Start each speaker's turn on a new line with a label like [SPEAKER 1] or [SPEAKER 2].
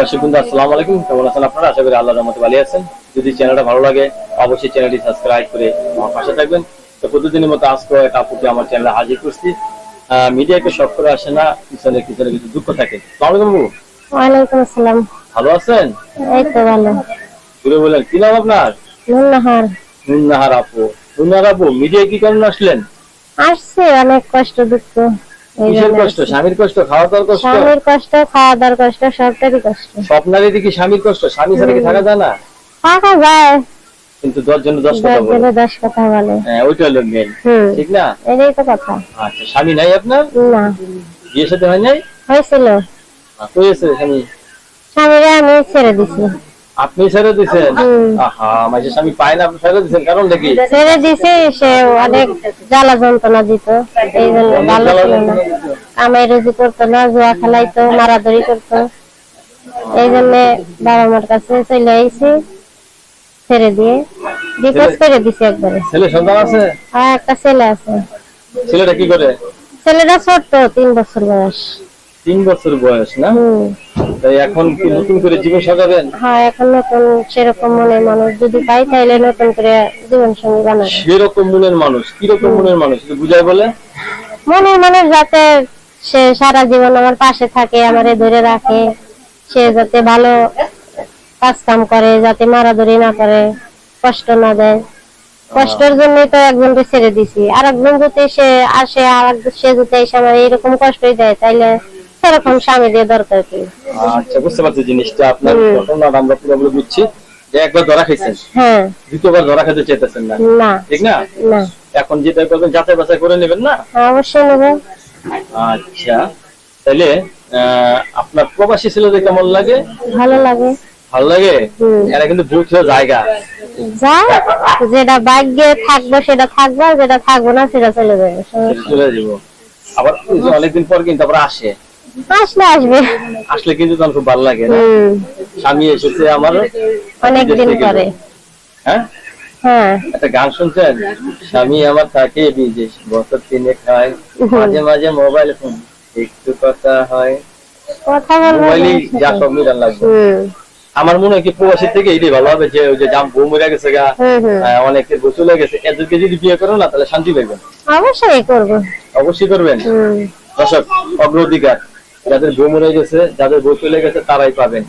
[SPEAKER 1] দর্শক বন্ধু আসসালামু আলাইকুম। কেমন আছেন আপনারা? আশা করি আল্লাহর রহমতে ভালো আছেন। যদি চ্যানেলটা ভালো লাগে অবশ্যই চ্যানেলটি সাবস্ক্রাইব করে আমার পাশে থাকবেন। তো প্রতিদিনের মতো আজকে এক আপুকে আমার চ্যানেলে হাজির করছি। মিডিয়াকে শখ করে আসে না পিছনে পিছনে কিছু দুঃখ থাকে।
[SPEAKER 2] আসসালাম
[SPEAKER 1] ভালো আছেন?
[SPEAKER 2] এই তো ভালো।
[SPEAKER 1] ঘুরে বললেন কি নাম আপনার? নুন্নাহার। আপু। নুন্নাহার আপু মিডিয়া কি কারণে আসলেন?
[SPEAKER 2] আসছে অনেক কষ্ট দুঃখ।
[SPEAKER 1] কষ্ট? স্বামীর কষ্ট খাওয়া দাওয়ার কষ্ট?
[SPEAKER 2] স্বামীর কষ্ট খাওয়া দাওয়ার কষ্ট সবটারই কষ্ট।
[SPEAKER 1] স্বপ্নারই কি স্বামীর কষ্ট। স্বামী ছাড়া কি থাকা যায় না?
[SPEAKER 2] থাকা যায়।
[SPEAKER 1] কিন্তু দশ জন দশ কথা বলে।
[SPEAKER 2] দশ কথা বলে।
[SPEAKER 1] হ্যাঁ ওইটা হলো মেন ঠিক না?
[SPEAKER 2] এটাই তো কথা।
[SPEAKER 1] আচ্ছা স্বামী নাই আপনার?
[SPEAKER 2] না।
[SPEAKER 1] বিয়ে সাথে হয় নাই?
[SPEAKER 2] হয়েছিল।
[SPEAKER 1] হয়েছে স্বামী?
[SPEAKER 2] স্বামীরা আমি ছেড়ে দিছি।
[SPEAKER 1] আপনি ছেড়ে দিছেন? আহা মাঝে স্বামী পায় না আপনি ছেড়ে দিছেন কারণ দেখি
[SPEAKER 2] ছেড়ে দিছি সে অনেক জ্বালা যন্ত্রণা দিত এই জন্য ভালো ছিল না। কামাই রুজি করতো না জুয়া খেলাইতো মারাধরি করতো। এই জন্য বাবা মার কাছে চলে আইছি ছেড়ে দিয়ে। ডিভোর্স করে দিছি একবারে।
[SPEAKER 1] ছেলে সন্তান আছে?
[SPEAKER 2] আর একটা ছেলে আছে।
[SPEAKER 1] ছেলেটা কি করে?
[SPEAKER 2] ছেলেটা ছোট্ট তিন বছর বয়স।
[SPEAKER 1] তিন বছর বয়স না? তাই এখন কি নতুন করে জীবন সাজাবেন?
[SPEAKER 2] হ্যাঁ এখন নতুন সেরকম মনে মানুষ যদি পাই তাইলে নতুন করে জীবন সঙ্গী বানাবো।
[SPEAKER 1] সেরকম মনের মানুষ কীরকম মনের মানুষ বলে?
[SPEAKER 2] মনের মানুষ যাতে সে সারা জীবন আমার পাশে থাকে আমারে ধরে রাখে সে যাতে ভালো কাজ কাম করে যাতে মারা মারাধরি না করে কষ্ট না দেয়। কষ্টের জন্যই তো একজনকে ছেড়ে দিছি। আর একজন যদি সে আসে আর সে যদি এসে আমার এরকম কষ্টই দেয় তাইলে সেরকম স্বামী দিয়ে দরকার কি?
[SPEAKER 1] আচ্ছা বুঝতে পারছি জিনিসটা আপনার। ঘটনাটা আমরা পুরোপুরি বুঝছি যে একবার ধরা খাইছেন।
[SPEAKER 2] হ্যাঁ।
[SPEAKER 1] দ্বিতীয়বার ধরা খেতে চাইতেছেন না।
[SPEAKER 2] না।
[SPEAKER 1] ঠিক না?
[SPEAKER 2] না।
[SPEAKER 1] এখন যেটা করবেন যাচাই বাছাই করে নেবেন না?
[SPEAKER 2] অবশ্যই নেব।
[SPEAKER 1] আচ্ছা। তাহলে আপনার প্রবাসী ছেলেদের কেমন লাগে?
[SPEAKER 2] ভালো লাগে।
[SPEAKER 1] ভালো লাগে। এরা কিন্তু বুঝ জায়গা।
[SPEAKER 2] যা যেটা ভাগ্যে থাকব সেটা থাকব যেটা থাকব না সেটা চলে যাবে।
[SPEAKER 1] চলে যাব। আবার অনেকদিন পর কিন্তু আবার আসে।
[SPEAKER 2] আসলে আসবে।
[SPEAKER 1] আসলে কিন্তু তখন খুব ভালো লাগে না? স্বামী এসেছে আমার
[SPEAKER 2] অনেকদিন পরে।
[SPEAKER 1] হ্যাঁ?
[SPEAKER 2] হ্যাঁ।
[SPEAKER 1] একটা গান শুনছেন? স্বামী আমার থাকে বিদেশ বছর তিনে খায় মাঝে মাঝে মোবাইল ফোন। একটু কথা হয়।
[SPEAKER 2] কথা বলব
[SPEAKER 1] যা সব মিলান লাগবে। আমার মনে হয় কি প্রবাসী থেকে এটাই ভালো হবে যে ওই যে জাম বউ মরে গেছে গা। অনেকের বউ চলে গেছে। এদেরকে যদি বিয়ে করো না তাহলে শান্তি পাইবেন
[SPEAKER 2] অবশ্যই করব।
[SPEAKER 1] অবশ্যই করবেন? দর্শক অগ্রাধিকার। যাদের বউ মরে গেছে যাদের বউ চলে গেছে তারাই পাবেন।